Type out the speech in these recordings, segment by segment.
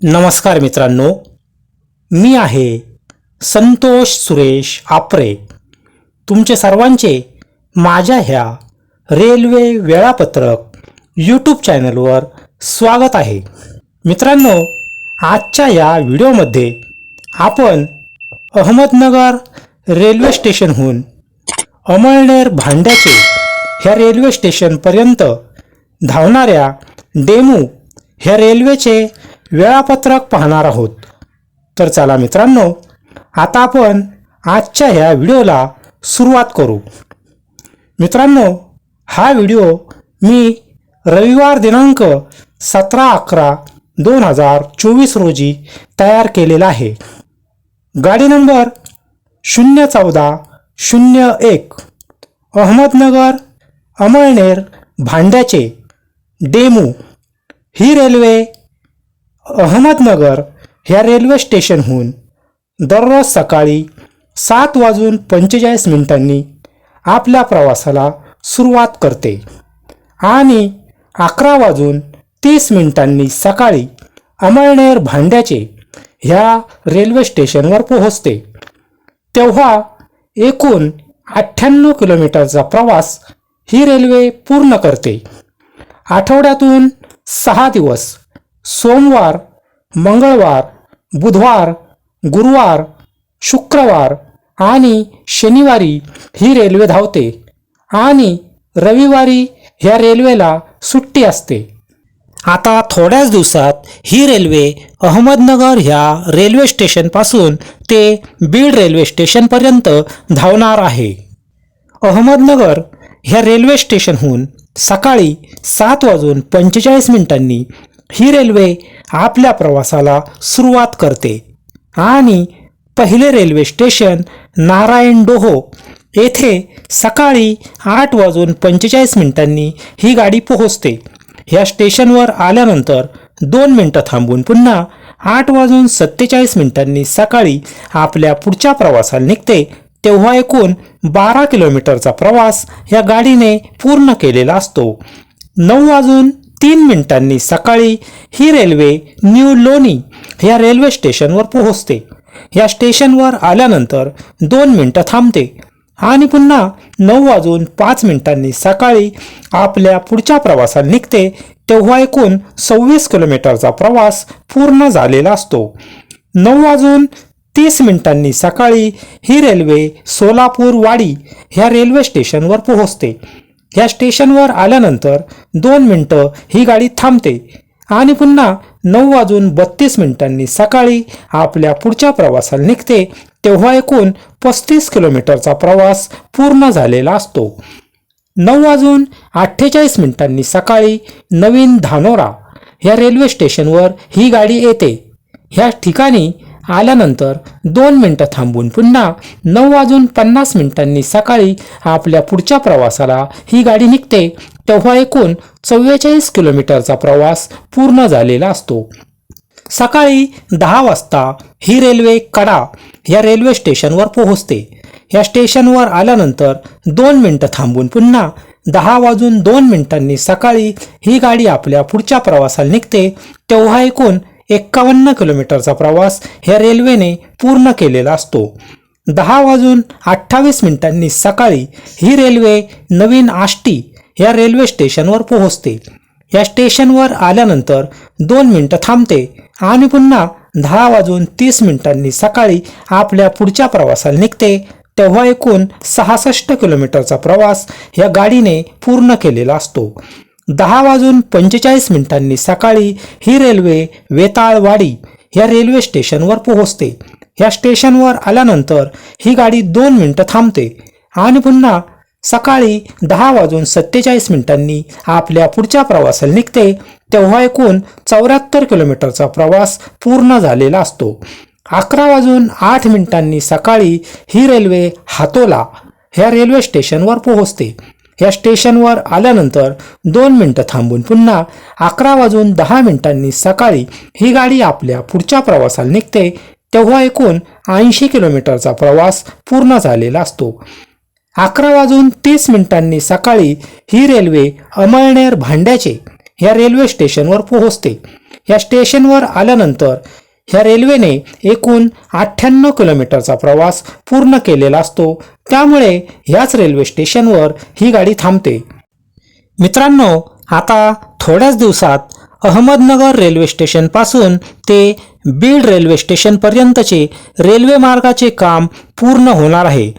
नमस्कार मित्रांनो मी आहे संतोष सुरेश आपरे. तुमचे सर्वांचे माझ्या ह्या रेल्वे वेळापत्रक यूट्यूब चॅनलवर स्वागत आहे. मित्रांनो आजच्या या व्हिडिओमध्ये आपण अहमदनगर रेल्वे स्टेशनहून अमळनेर भांड्याचे ह्या रेल्वे स्टेशनपर्यंत धावणाऱ्या डेमू ह्या रेल्वेचे वेळापत्रक पाहणार आहोत. तर चला मित्रांनो आता आपण आजच्या ह्या व्हिडिओला सुरुवात करू. मित्रांनो हा व्हिडिओ मी रविवार दिनांक सतरा अकरा दोन हजार चोवीस रोजी तयार केलेला आहे. गाडी नंबर शून्य चौदा शून्य एक अहमदनगर अमळनेर भांड्याचे डेमू ही रेल्वे अहमदनगर ह्या रेल्वे स्टेशनहून दररोज सकाळी सात वाजून पंचेचाळीस मिनिटांनी आपल्या प्रवासाला सुरुवात करते आणि अकरा वाजून तीस मिनिटांनी सकाळी अमळनेर भांड्याचे ह्या रेल्वे स्टेशनवर पोहोचते. तेव्हा एकूण अठ्ठ्याण्णव किलोमीटरचा प्रवास ही रेल्वे पूर्ण करते. आठवड्यातून सहा दिवस सोमवार मंगळवार बुधवार गुरुवार शुक्रवार आणि शनिवारी ही रेल्वे धावते आणि रविवारी ह्या रेल्वेला सुट्टी असते. आता थोड्याच दिवसात ही रेल्वे अहमदनगर ह्या रेल्वे स्टेशनपासून ते बीड रेल्वे स्टेशनपर्यंत धावणार आहे. अहमदनगर ह्या रेल्वे स्टेशनहून सकाळी सात वाजून पंचेचाळीस मिनिटांनी ही रेल्वे आपल्या प्रवासाला सुरुवात करते. आणि पहिले रेल्वे स्टेशन नारायण डोहो येथे सकाळी आठ वाजून पंचेचाळीस मिनिटांनी ही गाडी पोहोचते. ह्या स्टेशनवर आल्यानंतर दोन मिनटं थांबून पुन्हा आठ वाजून सत्तेचाळीस मिनिटांनी सकाळी आपल्या पुढच्या प्रवासाला निघते तेव्हा एकूण बारा किलोमीटरचा प्रवास या गाडीने पूर्ण केलेला असतो. नऊ वाजून तीन मिनिटांनी सकाळी ही रेल्वे न्यू लोणी या रेल्वे स्टेशनवर पोहोचते. या स्टेशनवर आल्यानंतर दोन मिनटं थांबते आणि पुन्हा नऊ वाजून पाच मिनिटांनी सकाळी आपल्या पुढच्या प्रवासाला निघते तेव्हा एकूण सव्वीस किलोमीटरचा प्रवास पूर्ण झालेला असतो. नऊ वाजून तीस मिनिटांनी सकाळी ही रेल्वे सोलापूर वाडी ह्या रेल्वे स्टेशनवर पोहोचते. ह्या स्टेशनवर आल्यानंतर दोन मिनटं ही गाडी थांबते आणि पुन्हा नऊ वाजून बत्तीस मिनिटांनी सकाळी आपल्या पुढच्या प्रवासाला निघते तेव्हा एकूण पस्तीस किलोमीटरचा प्रवास पूर्ण झालेला असतो. नऊ वाजून अठ्ठेचाळीस मिनिटांनी सकाळी नवीन धानोरा ह्या रेल्वे स्टेशनवर ही गाडी येते. ह्या ठिकाणी आल्यानंतर दोन मिनटं थांबून पुन्हा नऊ वाजून पन्नास मिनिटांनी सकाळी आपल्या पुढच्या प्रवासाला ही गाडी निघते. तेव्हा एकूण चव्वेचाळीस किलोमीटरचा प्रवास पूर्ण झालेला असतो. सकाळी दहा वाजता ही रेल्वे कडा या रेल्वे स्टेशनवर पोहोचते. या स्टेशनवर आल्यानंतर दोन मिनटं थांबून पुन्हा दहा वाजून दोन मिनिटांनी सकाळी ही गाडी आपल्या पुढच्या प्रवासाला निघते. तेव्हा एकूण एक्कावन्न किलोमीटरचा प्रवास ह्या रेल्वेने पूर्ण केलेला असतो. दहा वाजून अठ्ठावीस मिनिटांनी सकाळी ही रेल्वे नवीन आष्टी या रेल्वे स्टेशनवर पोहोचते. या स्टेशनवर आल्यानंतर दोन मिनटं थांबते आणि पुन्हा दहा वाजून तीस मिनिटांनी सकाळी आपल्या पुढच्या प्रवासाला निघते. तेव्हा एकूण सहासष्ट किलोमीटरचा प्रवास या गाडीने पूर्ण केलेला असतो. दहा वाजून पंचेचाळीस मिनिटांनी सकाळी ही रेल्वे वेताळवाडी या रेल्वे स्टेशनवर पोहोचते. या स्टेशनवर आल्यानंतर ही गाडी दोन मिनटं थांबते आणि पुन्हा सकाळी दहा वाजून सत्तेचाळीस मिनिटांनी आपल्या पुढच्या प्रवासाला निघते तेव्हा एकूण चौऱ्याहत्तर किलोमीटरचा प्रवास पूर्ण झालेला असतो. अकरा वाजून आठ मिनिटांनी सकाळी ही रेल्वे हातोला ह्या रेल्वे स्टेशनवर पोहोचते. या स्टेशनवर आल्यानंतर दोन मिनटं थांबून पुन्हा अकरा वाजून दहा मिनिटांनी सकाळी ही गाडी आपल्या पुढच्या प्रवासाला निघते तेव्हा एकूण ऐंशी किलोमीटरचा प्रवास पूर्ण झालेला असतो. अकरा वाजून तीस मिनिटांनी सकाळी ही रेल्वे अमळनेर भांड्याचे ह्या रेल्वे स्टेशनवर पोहोचते. या स्टेशनवर आल्यानंतर ह्या रेल्वेने एकूण अठ्ठ्याण्णव किलोमीटरचा प्रवास पूर्ण केलेला असतो. त्यामुळे ह्याच रेल्वे स्टेशनवर ही गाडी थांबते. मित्रांनो आता थोड्याच दिवसात अहमदनगर रेल्वे स्टेशनपासून ते बीड रेल्वे स्टेशनपर्यंतचे रेल्वे मार्गाचे काम पूर्ण होणार आहे.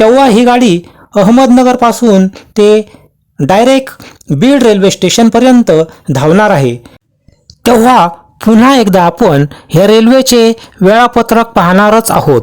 तेव्हा ही गाडी अहमदनगरपासून ते डायरेक्ट बीड रेल्वे स्टेशनपर्यंत धावणार आहे. तेव्हा पुन्हा एकदा आपण हे रेल्वेचे वेळापत्रक पाहणारच आहोत.